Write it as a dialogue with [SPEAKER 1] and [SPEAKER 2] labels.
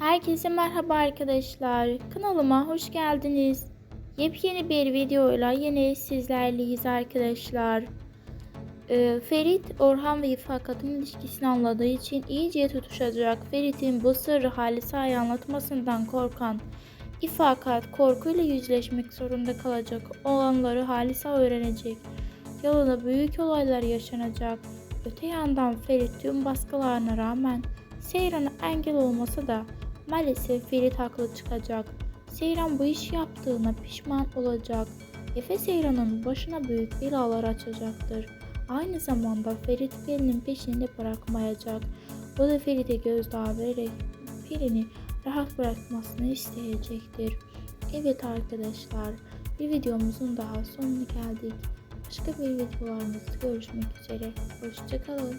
[SPEAKER 1] Herkese merhaba arkadaşlar. Kanalıma hoş geldiniz. Yepyeni bir videoyla yine sizlerleyiz arkadaşlar. Ee, Ferit, Orhan ve İfakat'ın ilişkisini anladığı için iyice tutuşacak. Ferit'in bu sırrı Halisa'ya anlatmasından korkan İfakat korkuyla yüzleşmek zorunda kalacak. Olanları Halisa öğrenecek. Yolunda büyük olaylar yaşanacak. Öte yandan Ferit tüm baskılarına rağmen Seyran'a engel olmasa da maalesef Ferit haklı çıkacak. Seyran bu işi yaptığına pişman olacak. Efe Seyran'ın başına büyük belalar açacaktır. Aynı zamanda Ferit Pelin'in peşini bırakmayacak. O da Ferit'e gözdağı vererek Pelin'i rahat bırakmasını isteyecektir. Evet arkadaşlar bir videomuzun daha sonuna geldik. Başka bir videolarımızda görüşmek üzere. Hoşçakalın.